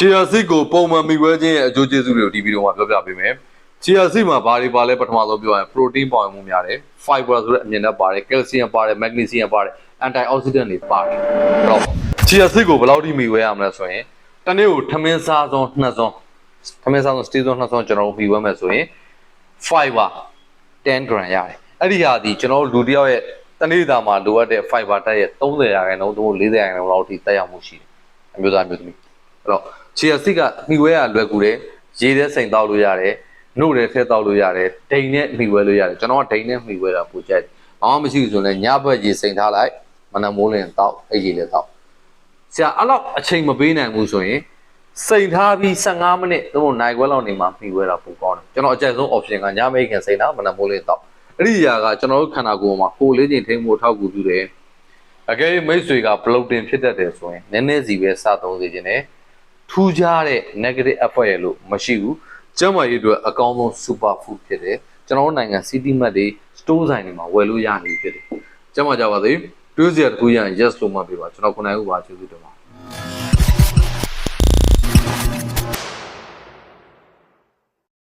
ချီယာစစ်ကိုပုံမှန်မိခွဲခြင်းရဲ့အကျိုးကျေးဇူးတွေကိုဒီဗီဒီယိုမှာပြောပြပေးမယ်ချီယာစစ်မှာဘာတွေပါလဲပထမဆုံးပြောရရင် protein ပေါင်မှုများတယ် fiber ဆိုတဲ့အမြင်နဲ့ပါတယ် calcium ပါတယ် magnesium ပါတယ် antioxidant တွေပါတယ်အဲ့တော့ချီယာစစ်ကိုဘယ်လောက်ထိမိခွဲရမလဲဆိုရင်တစ်နေ့ကိုထမင်းစားဆုံးနှစ်ဆုံးထမင်းစားဆုံး steel ဆုံးနှစ်ဆုံးကျွန်တော်တို့မိခွဲမယ်ဆိုရင် fiber 10 gram ရတယ်အဲ့ဒီဟာဒီကျွန်တော်တို့လူတစ်ယောက်ရဲ့တနေ့တာမှာလိုအပ်တဲ့ fiber တက်ရဲ့30ရာခိုင်နှုန်းသို့40ရာခိုင်နှုန်းလောက်ထိတက်ရောက်မှုရှိတယ်အမျိုးသားမျိုးသမီးအဲ့ တော့ချီယာစစ်ကမိခွဲရလွယ်ကူတယ်ရေထဲစိန်တောက်လို့ရတယ်နှုတ်ထဲထည့်တောက်လို့ရတယ်ဒိန်နဲ့မိခွဲလို့ရတယ်ကျွန်တော်ကဒိန်နဲ့မိခွဲတာပိုကြိုက်တယ်ဘာမှမရှိဘူးဆိုရင်ညဘက်ရေစိန်ထားလိုက်မနက်မိုးလင်းတောက်အဲ့ရေလည်းတောက်ဆရာအဲ့လောက်အချိန်မပေးနိုင်ဘူးဆိုရင်စိန်ထားပြီး15မိနစ်သို့မဟုတ်နိုင်ခွဲလောက်နေမှမိခွဲတာပိုကောင်းတယ်ကျွန်တော်အကြိုက်ဆုံး option ကညမိတ်ခင်စိန်တာမနက်မိုးလင်းတောက်အဲ့ဒီຢာကကျွန်တော်တို့ခန္ဓာကိုယ်မှာကိုယ်လေးချိန်ထိန်းမှုထောက်ကူပြုတယ်အကယ်၍မိတ်ဆွေက bloating ဖြစ်တတ်တယ်ဆိုရင်နည်းနည်းစီပဲစသုံးစေခြင်းနဲ့ ထူးခြားတဲ့ negative effect ရလို့မရှိဘူးကျန်းမာရေးအတွက်အကောင်းဆုံး super food ဖြစ်တယ်ကျွန်တော်တို့နိုင်ငံ city mart တွေ store ဆိုင်တွေမှာဝယ်လို့ရနေပြီဖြစ်တယ်ကျန်းမာကြပါစေတွေးစရာတစ်ခုရရင် yes လို့မှတ်ပေးပါကျွန်တော်ခုနိုင်ဦးပါကျေးဇူးတင်